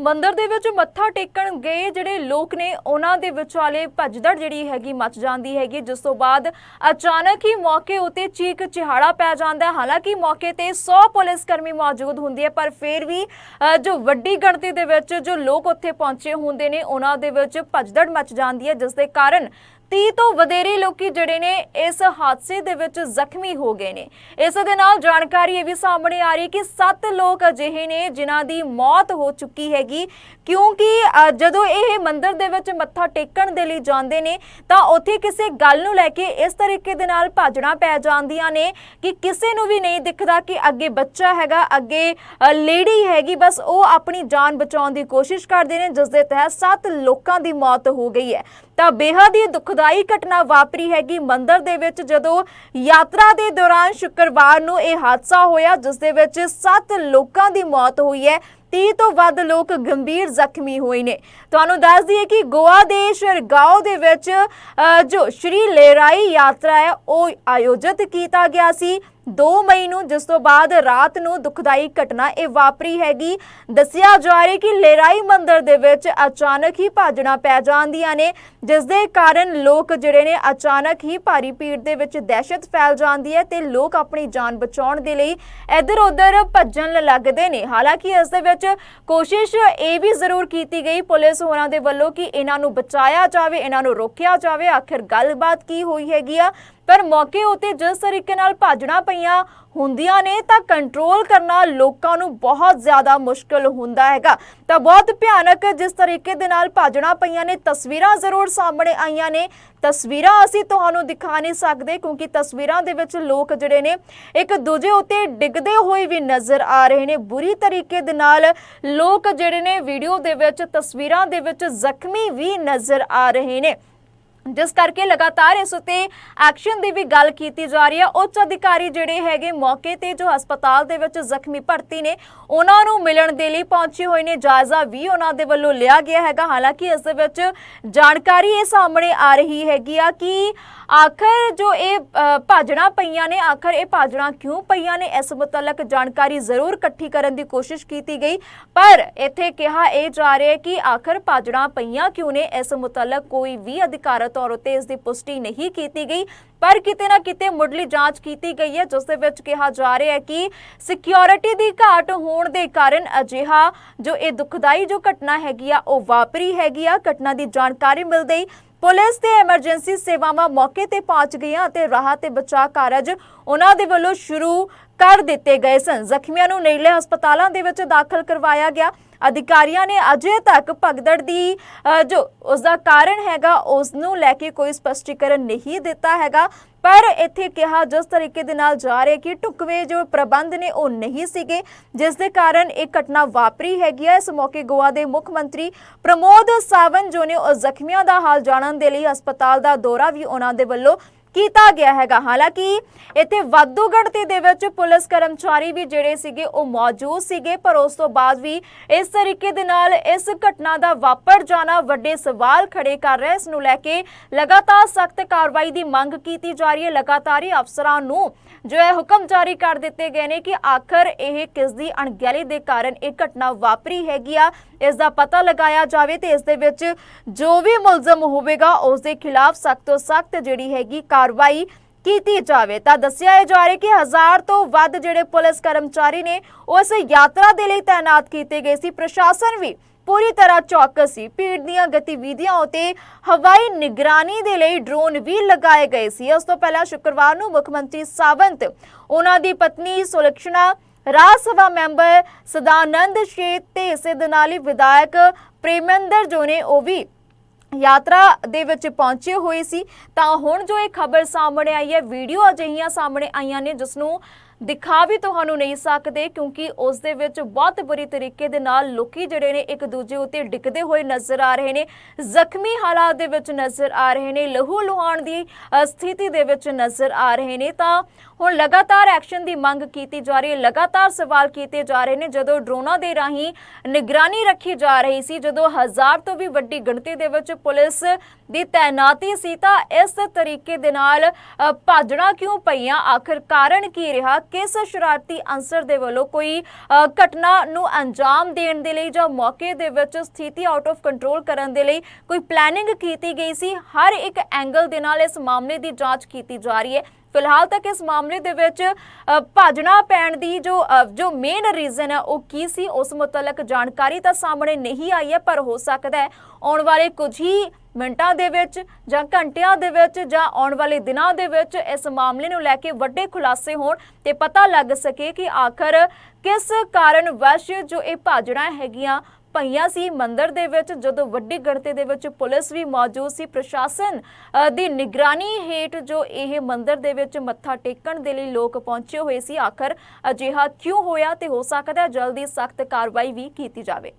ਮੰਦਿਰ ਦੇ ਵਿੱਚ ਮੱਥਾ ਟੇਕਣ ਗਏ ਜਿਹੜੇ ਲੋਕ ਨੇ ਉਹਨਾਂ ਦੇ ਵਿਚਾਲੇ ਭੱਜਦੜ ਜਿਹੜੀ ਹੈਗੀ ਮਚ ਜਾਂਦੀ ਹੈਗੀ। ਜਿਸ ਤੋਂ ਬਾਅਦ ਅਚਾਨਕ ਹੀ ਮੌਕੇ ਉਤੇ ਚੀਕ ਚਿਹਾੜਾ ਪੈ ਜਾਂਦਾ ਹਾਲਾਂਕਿ ਮੌਕੇ ਤੇ 100 ਪੁਲਿਸ ਕਰਮੀ ਮੌਜੂਦ ਹੁੰਦੀ ਹੈ ਪਰ ਫਿਰ ਵੀ ਅ, ਜੋ ਵੱਡੀ ਗਿਣਤੀ ਦੇ ਵਿੱਚ ਜੋ ਲੋਕ ਉੱਥੇ ਪਹੁੰਚੇ ਹੁੰਦੇ ਨੇ ਉਹਨਾਂ ਦੇ ਵਿੱਚ ਭੱਜਦੜ ਮਚ ਜਾਂਦੀ ਹੈ। ਜਿਸ ਦੇ ਕਾਰਨ 30 ਤੋਂ ਵਧੇਰੇ ਲੋਕੀ ਜਿਹੜੇ ਨੇ ਇਸ ਹਾਦਸੇ ਦੇ ਵਿੱਚ ਜ਼ਖਮੀ ਹੋ ਗਏ ਨੇ। ਇਸ ਦੇ ਨਾਲ ਜਾਣਕਾਰੀ ਇਹ ਵੀ ਸਾਹਮਣੇ ਆ ਰਹੀ ਕਿ 7 ਲੋਕ ਅਜਿਹੇ ਨੇ ਜਿਨ੍ਹਾਂ ਦੀ ਮੌਤ ਹੋ ਚੁੱਕੀ ਹੈਗੀ। ਕਿਉਂਕਿ ਜਦੋਂ ਇਹ ਮੰਦਿਰ ਦੇ ਵਿੱਚ ਮੱਥਾ ਟੇਕਣ ਦੇ ਲਈ ਜਾਂਦੇ ਨੇ, ਤਾਂ ਉੱਥੇ ਕਿਸੇ ਗੱਲ ਨੂੰ ਲੈ ਕੇ ਇਸ ਤਰੀਕੇ ਦੇ ਨਾਲ ਭਾਜਣਾ ਪੈ ਜਾਂਦੀਆਂ ਨੇ ਕਿ ਕਿਸੇ ਨੂੰ ਵੀ ਨਹੀਂ ਦਿਖਦਾ ਕਿ ਅੱਗੇ ਬੱਚਾ ਹੈਗਾ, ਅੱਗੇ ਲੇਡੀ ਹੈਗੀ। ਬਸ ਉਹ ਆਪਣੀ ਜਾਨ ਬਚਾਉਣ ਦੀ ਕੋਸ਼ਿਸ਼ ਕਰਦੇ ਨੇ, ਜਿਸ ਦੇ ਤਹਿਤ 7 ਲੋਕਾਂ ਦੀ ਮੌਤ ਹੋ ਗਈ ਹੈ। ਤਾਂ ਬੇਹੱਦ ਹੀ ਦੁਖਦਾਈ ਘਟਨਾ ਵਾਪਰੀ ਹੈਗੀ ਮੰਦਿਰ ਦੇ ਵਿੱਚ, ਜਦੋਂ ਯਾਤਰਾ ਦੇ ਦੌਰਾਨ ਸ਼ੁੱਕਰਵਾਰ ਨੂੰ ਇਹ ਹਾਦਸਾ ਹੋਇਆ, ਜਿਸ ਦੇ ਵਿੱਚ 7 ਲੋਕਾਂ ਦੀ ਮੌਤ ਹੋਈ ਹੈ। 30 ਤੋਂ ਵੱਧ ਲੋਕ ਗੰਭੀਰ ਜ਼ਖਮੀ ਹੋਏ ਨੇ। ਤੁਹਾਨੂੰ ਦੱਸ ਦਈਏ ਕਿ ਗੋਆ ਦੇ ਸ਼ਰਗਾਓ ਦੇ ਵਿੱਚ ਜੋ ਸ਼੍ਰੀ ਲੇਰਾਈ ਯਾਤਰਾ ਹੈ, ਉਹ ਆਯੋਜਿਤ ਕੀਤਾ ਗਿਆ ਸੀ। 2 ਮਈ ਨੂੰ, ਜਿਸ ਤੋਂ ਬਾਅਦ ਰਾਤ ਨੂੰ ਦੁਖਦਾਈ ਘਟਨਾ ਇਹ ਵਾਪਰੀ ਹੈਗੀ। ਦੱਸਿਆ ਜਾ ਰਿਹਾ ਕਿ ਲੇਰਾਈ ਮੰਦਰ ਦੇ ਵਿੱਚ ਅਚਾਨਕ ਹੀ ਭਾਜਣਾ ਪੈ ਜਾਂਦੀਆਂ ਨੇ, ਜਿਸ ਦੇ ਕਾਰਨ ਲੋਕ ਜਿਹੜੇ ਨੇ ਅਚਾਨਕ ਹੀ ਭਾਰੀ ਭੀੜ ਦੇ ਵਿੱਚ ਦਹਿਸ਼ਤ ਫੈਲ ਜਾਂਦੀ ਹੈ ਤੇ ਲੋਕ ਆਪਣੀ ਜਾਨ ਬਚਾਉਣ ਦੇ ਲਈ ਇੱਧਰ ਉੱਧਰ ਭੱਜਣ ਲੱਗਦੇ ਨੇ। ਹਾਲਾਂਕਿ ਇਸ ਦੇ ਵਿੱਚ ਕੋਸ਼ਿਸ਼ ਇਹ ਵੀ ਜ਼ਰੂਰ ਕੀਤੀ ਗਈ ਪੁਲਿਸ ਹੋਰਾਂ ਦੇ ਵੱਲੋਂ ਕਿ ਇਹਨਾਂ ਨੂੰ ਬਚਾਇਆ ਜਾਵੇ, ਇਹਨਾਂ ਨੂੰ ਰੋਕਿਆ ਜਾਵੇ। ਆਖਿਰ ਗੱਲਬਾਤ ਕੀ ਹੋਈ ਹੈਗੀ ਆ? ਪਰ ਮੌਕੇ ਉਤੇ ਜਿਸ ਤਰੀਕੇ ਨਾਲ ਭਾਜਣਾ ਪਈਆਂ ਹੁੰਦੀਆਂ ਨੇ ਤਾਂ ਕੰਟਰੋਲ ਕਰਨਾ ਲੋਕਾਂ ਨੂੰ ਬਹੁਤ ਜ਼ਿਆਦਾ ਮੁਸ਼ਕਲ ਹੁੰਦਾ ਹੈਗਾ। ਤਾਂ ਬਹੁਤ ਭਿਆਨਕ ਜਿਸ ਤਰੀਕੇ ਦੇ ਨਾਲ ਭਾਜਣਾ ਪਈਆਂ ਨੇ, ਤਸਵੀਰਾਂ ਜ਼ਰੂਰ ਸਾਹਮਣੇ ਆਈਆਂ ਨੇ। ਤਸਵੀਰਾਂ ਅਸੀਂ ਤੁਹਾਨੂੰ ਦਿਖਾ ਨਹੀਂ ਸਕਦੇ ਕਿਉਂਕਿ ਤਸਵੀਰਾਂ ਦੇ ਵਿੱਚ ਲੋਕ ਜਿਹੜੇ ਨੇ, ਇੱਕ ਦੂਜੇ ਉੱਤੇ ਡਿੱਗਦੇ ਹੋਏ ਵੀ ਨਜ਼ਰ ਆ ਰਹੇ ਨੇ। ਬੁਰੀ ਤਰੀਕੇ ਦੇ ਨਾਲ ਲੋਕ ਜਿਹੜੇ ਨੇ ਵੀਡੀਓ ਦੇ ਵਿੱਚ, ਤਸਵੀਰਾਂ ਦੇ ਵਿੱਚ ਜ਼ਖਮੀ ਵੀ ਨਜ਼ਰ ਆ ਰਹੇ ਨੇ। ਜਿਸ ਕਰਕੇ ਲਗਾਤਾਰ ਇਸ ਉਤੇ ਐਕਸ਼ਨ ਦੀ ਵੀ ਗੱਲ ਕੀਤੀ ਜਾ ਰਹੀ ਹੈ। ਉੱਚ ਅਧਿਕਾਰੀ ਜਿਹੜੇ ਹੈਗੇ ਮੌਕੇ ਤੇ ਜੋ ਹਸਪਤਾਲ ਦੇ ਵਿੱਚ ਜ਼ਖਮੀ ਭਰਤੀ ਨੇ ਉਹਨਾਂ ਨੂੰ ਮਿਲਣ ਦੇ ਲਈ ਪਹੁੰਚੇ ਹੋਏ ਨੇ। ਜਾਇਜ਼ਾ ਵੀ ਉਹਨਾਂ ਦੇ ਵੱਲੋਂ ਲਿਆ ਗਿਆ ਹੈਗਾ। ਹਾਲਾਂਕਿ ਇਸ ਦੇ ਵਿੱਚ ਜਾਣਕਾਰੀ ਇਹ ਸਾਹਮਣੇ ਆ ਰਹੀ ਹੈਗੀ ਆ ਕਿ ਆਖਰ ਜੋ ਇਹ ਅ, ਭਾਜਣਾ ਪਈਆਂ ਨੇ ਆਖਰ ਇਹ ਭਾਜਣਾ ਕਿਉਂ ਪਈਆਂ ਨੇ? ਇਸ ਮੁਤਲਕ ਜਾਣਕਾਰੀ ਜ਼ਰੂਰ ਇਕੱਠੀ ਕਰਨ ਦੀ ਕੋਸ਼ਿਸ਼ ਕੀਤੀ ਗਈ। ਪਰ ਇੱਥੇ ਕਿਹਾ ਇਹ ਜਾ ਰਿਹਾ ਹੈ ਕਿ ਆਖਰ ਭਾਜਣਾ ਪਈਆਂ ਕਿਉਂ ਨੇ? ਇਸ ਮੁਤਲਕ ਕੋਈ ਵੀ ਅਧਿਕਾਰ ਤੌਰ ਉਤੇ ਇਸ ਦੀ ਪੁਸ਼ਟੀ ਨਹੀਂ ਕੀਤੀ ਗਈ, ਪਰ ਕਿਤੇ ਨਾ ਕਿਤੇ ਮੁੱਢਲੀ ਜਾਂਚ ਕੀਤੀ ਗਈ ਹੈ, ਜਿਸ ਦੇ ਵਿੱਚ ਕਿਹਾ ਜਾ ਰਿਹਾ ਹੈ ਕਿ ਸਿਕਿਉਰਿਟੀ ਦੀ ਘਾਟ ਹੋਣ ਦੇ ਕਾਰਨ ਅਜਿਹਾ ਜੋ ਇਹ ਦੁਖਦਾਈ ਜੋ ਘਟਨਾ ਹੈਗੀ ਆ, ਉਹ ਵਾਪਰੀ ਹੈਗੀ ਆ। ਘਟਨਾ ਦੀ ਜਾਣਕਾਰੀ ਮਿਲਦੇ ਹੀ ਪੁਲਿਸ ਤੇ ਐਮਰਜੈਂਸੀ ਸੇਵਾਵਾਂ ਮੌਕੇ ਤੇ ਪਹੁੰਚ ਗਈਆਂ ਅਤੇ ਰਾਹਤ ਤੇ ਬਚਾਅ ਕਾਰਜ ਉਹਨਾਂ ਦੇ ਵੱਲੋਂ ਸ਼ੁਰੂ ਕਰ ਦਿੱਤੇ ਗਏ ਸਨ। ਜ਼ਖਮੀਆਂ ਨੂੰ ਨੇੜਲੇ ਹਸਪਤਾਲਾਂ ਦੇ ਵਿੱਚ ਦਾਖਲ ਕਰਵਾਇਆ ਗਿਆ। ਅਧਿਕਾਰੀਆਂ ਨੇ ਅਜੇ ਤੱਕ ਭਗਦੜ ਦੀ ਜੋ ਉਸ ਦਾ ਕਾਰਨ ਹੈਗਾ ਉਸ ਨੂੰ ਲੈ ਕੇ ਕੋਈ ਸਪਸ਼ਟੀਕਰਨ ਨਹੀਂ ਦਿੱਤਾ ਹੈਗਾ। ਪਰ ਇੱਥੇ ਕਿਹਾ ਜਿਸ ਤਰੀਕੇ ਦੇ ਨਾਲ ਜਾ ਰਹੇ ਕਿ ਢੁਕਵੇਂ ਜੋ ਪ੍ਰਬੰਧ ਨੇ ਉਹ ਨਹੀਂ ਸੀਗੇ, ਜਿਸ ਦੇ ਕਾਰਨ ਇਹ ਘਟਨਾ ਵਾਪਰੀ ਹੈਗੀ ਹੈ। ਇਸ ਮੌਕੇ ਗੋਆ ਦੇ ਮੁੱਖ ਮੰਤਰੀ ਪ੍ਰਮੋਦ ਸਾਵੰਤ ਜੋ ਨੇ ਉਹ ਜ਼ਖਮੀਆਂ ਦਾ ਹਾਲ ਜਾਣਨ ਦੇ ਲਈ ਹਸਪਤਾਲ ਦਾ ਦੌਰਾ ਵੀ ਉਹਨਾਂ ਦੇ ਵੱਲੋਂ ਕੀਤਾ ਗਿਆ ਹੈਗਾ। ਹਾਲਾਂਕਿ ਇੱਥੇ ਵਾਧੂ ਗਿਣਤੀ ਦੇ ਵਿੱਚ ਪੁਲਿਸ ਕਰਮਚਾਰੀ ਵੀ ਜਿਹੜੇ ਸੀਗੇ, ਉਹ ਮੌਜੂਦ ਸੀਗੇ, ਪਰ ਉਸ ਤੋਂ ਬਾਅਦ ਵੀ ਇਸ ਤਰੀਕੇ ਦੇ ਨਾਲ ਇਸ ਘਟਨਾ ਦਾ ਵਾਪਰ ਜਾਣਾ ਵੱਡੇ ਸਵਾਲ ਖੜੇ ਕਰ ਰਿਹਾ ਇਸ ਨੂੰ ਲੈ ਕੇ ਲਗਾਤਾਰ ਸਖਤ ਕਾਰਵਾਈ ਦੀ ਮੰਗ ਕੀਤੀ ਜਾ ਰਹੀ ਹੈ। ਲਗਾਤਾਰ ਹੀ ਅਫਸਰਾਂ ਨੂੰ ਜੋ ਹੈ ਹੁਕਮ ਜਾਰੀ ਕਰ ਦਿੱਤੇ ਗਏ ਨੇ ਕਿ ਆਖਰ ਇਹ ਕਿਸ ਦੀ ਅਣਗਹਿਲੀ ਦੇ ਕਾਰਨ ਇਹ ਘਟਨਾ ਵਾਪਰੀ ਹੈਗੀ ਆ। ਇਸ ਦਾ ਪਤਾ ਲਗਾਇਆ ਜਾਵੇ ਤੇ ਇਸ ਦੇ ਵਿੱਚ ਜੋ ਵੀ ਮੁਲਜ਼ਮ ਹੋਵੇਗਾ, ਉਸ ਦੇ ਖਿਲਾਫ ਸਖਤ ਤੋਂ ਸਖਤ ਜਿਹੜੀ ਹੈਗੀ ਕਾਰਵਾਈ ਕੀਤੀ ਜਾਵੇ। ਤਾਂ ਦੱਸਿਆ ਜਾ ਰਿਹਾ ਕਿ ਹਜ਼ਾਰ ਤੋਂ ਵੱਧ ਜਿਹੜੇ ਪੁਲਿਸ ਕਰਮਚਾਰੀ ਨੇ ਉਸ ਯਾਤਰਾ ਦੇ ਲਈ ਤਾਇਨਾਤ ਕੀਤੇ ਗਏ ਸੀ। ਪ੍ਰਸ਼ਾਸਨ ਵੀ ਪੂਰੀ ਤਰ੍ਹਾਂ ਚੌਕਸ ਸੀ। ਭੀੜ ਦੀਆਂ ਗਤੀਵਿਧੀਆਂ ਉਤੇ ਹਵਾਈ ਨਿਗਰਾਨੀ ਦੇ ਲਈ ਡਰੋਨ ਵੀ ਲਗਾਏ ਗਏ ਸੀ। ਉਸ ਤੋਂ ਪਹਿਲਾਂ ਸ਼ੁੱਕਰਵਾਰ ਨੂੰ ਮੁੱਖ ਮੰਤਰੀ ਸਾਵੰਤ, ਉਹਨਾਂ ਦੀ ਪਤਨੀ ਸੁਲਕਸ਼ਣਾ ਰਾਜ ਸਭਾ ਮੈਂਬਰ ਸਦਾਨੰਦ ਸ਼ੇਤ ਤੇ ਇਸੇ ਦੇ ਨਾਲ ਹੀ ਵਿਧਾਇਕ ਪ੍ਰੇਮਿੰਦਰ ਜੋ ਨੇ ਉਹ ਵੀ ਯਾਤਰਾ ਦੇ ਵਿੱਚ ਪਹੁੰਚੇ ਹੋਏ ਸੀ। ਤਾਂ ਹੁਣ ਜੋ ਇਹ ਖਬਰ ਸਾਹਮਣੇ ਆਈ ਹੈ, ਵੀਡੀਓ ਅਜਿਹੀਆਂ ਸਾਹਮਣੇ ਆਈਆਂ ਨੇ, ਜਿਸ ਨੂੰ ਦਿਖਾ ਵੀ ਤੁਹਾਨੂੰ ਨਹੀਂ ਸਕਦੇ ਕਿਉਂਕਿ ਉਸ ਦੇ ਵਿੱਚ ਬਹੁਤ ਬੁਰੀ ਤਰੀਕੇ ਦੇ ਨਾਲ ਲੋਕੀ ਜਿਹੜੇ ਨੇ ਇੱਕ ਦੂਜੇ ਉੱਤੇ ਡਿੱਗਦੇ ਹੋਏ ਨਜ਼ਰ ਆ ਰਹੇ ਨੇ, ਜ਼ਖਮੀ ਹਾਲਾਤ ਦੇ ਵਿੱਚ ਨਜ਼ਰ ਆ ਰਹੇ ਨੇ, ਲਹੂ ਲੁਹਾਣ ਦੀ ਸਥਿਤੀ ਦੇ ਵਿੱਚ ਨਜ਼ਰ ਆ ਰਹੇ ਨੇ। ਤਾਂ ਹੁਣ ਲਗਾਤਾਰ ਐਕਸ਼ਨ ਦੀ ਮੰਗ ਕੀਤੀ ਜਾ ਰਹੀ ਹੈ, ਲਗਾਤਾਰ ਸਵਾਲ ਕੀਤੇ ਜਾ ਰਹੇ ਨੇ, ਜਦੋਂ ਡਰੋਨਾਂ ਦੇ ਰਾਹੀਂ ਨਿਗਰਾਨੀ ਰੱਖੀ ਜਾ ਰਹੀ ਸੀ, ਜਦੋਂ ਹਜ਼ਾਰ ਤੋਂ ਵੀ ਵੱਡੀ ਗਿਣਤੀ ਦੇ ਵਿੱਚ ਪੁਲਿਸ ਦੀ ਤਾਇਨਾਤੀ ਸੀ, ਤਾਂ ਇਸ ਤਰੀਕੇ ਦੇ ਨਾਲ ਭਾਜਣਾ ਕਿਉਂ ਪਈਆਂ? ਆਖਰ ਕਾਰਨ ਕੀ ਰਿਹਾ? ਕਿਸ ਸ਼ਰਾਰਤੀ ਅੰਸਰ ਦੇ ਵੱਲੋਂ ਕੋਈ ਅ, ਘਟਨਾ ਨੂੰ ਅੰਜਾਮ ਦੇਣ ਦੇ ਲਈ ਜਾਂ ਮੌਕੇ ਦੇ ਵਿੱਚ ਸਥਿਤੀ ਆਊਟ ਆਫ ਕੰਟਰੋਲ ਕਰਨ ਦੇ ਲਈ ਕੋਈ ਪਲੈਨਿੰਗ ਕੀਤੀ ਗਈ ਸੀ? ਹਰ ਇੱਕ ਐਂਗਲ ਦੇ ਨਾਲ ਇਸ ਮਾਮਲੇ ਦੀ ਜਾਂਚ ਕੀਤੀ ਜਾ ਰਹੀ ਹੈ। ਫਿਲਹਾਲ ਤੱਕ ਇਸ ਮਾਮਲੇ ਦੇ ਵਿੱਚ ਭਾਜਣਾ ਪੈਣ ਦੀ ਜੋ ਜੋ ਮੇਨ ਰੀਜ਼ਨ ਹੈ ਉਹ ਕੀ ਸੀ? ਉਸ ਮੁਤਲਕ ਜਾਣਕਾਰੀ ਤਾਂ ਸਾਹਮਣੇ ਨਹੀਂ ਆਈ ਹੈ, ਪਰ ਹੋ ਸਕਦਾ ਹੈ ਆਉਣ ਵਾਲੇ ਕੁਝ ਹੀ ਮਿੰਟਾਂ ਦੇ ਵਿੱਚ ਜਾਂ ਘੰਟਿਆਂ ਦੇ ਵਿੱਚ ਜਾਂ ਆਉਣ ਵਾਲੇ ਦਿਨਾਂ ਦੇ ਵਿੱਚ ਇਸ ਮਾਮਲੇ ਨੂੰ ਲੈ ਕੇ ਵੱਡੇ ਖੁਲਾਸੇ ਹੋਣ ਤੇ ਪਤਾ ਲੱਗ ਸਕੇ ਕਿ ਆਖਰ ਕਿਸ ਕਾਰਨ ਵਸ਼ ਜੋ ਇਹ ਭਾਜਣਾ ਹੈਗੀਆਂ ਪਈਆਂ ਸੀ। ਮੰਦਿਰ ਦੇ ਵਿੱਚ ਜਦੋਂ ਵੱਡੀ ਗਿਣਤੀ ਦੇ ਵਿੱਚ ਪੁਲਿਸ ਵੀ ਮੌਜੂਦ ਸੀ। ਪ੍ਰਸ਼ਾਸਨ ਦੀ ਨਿਗਰਾਨੀ ਹੇਠ ਜੋ ਇਹ ਮੰਦਿਰ ਦੇ ਵਿੱਚ ਮੱਥਾ ਟੇਕਣ ਦੇ ਲਈ ਲੋਕ ਪਹੁੰਚੇ ਹੋਏ ਸੀ। ਆਖਰ ਅਜਿਹਾ ਕਿਉਂ ਹੋਇਆ ਤੇ ਹੋ ਸਕਦਾ ਜਲਦੀ ਸਖਤ ਕਾਰਵਾਈ ਵੀ ਕੀਤੀ ਜਾਵੇ?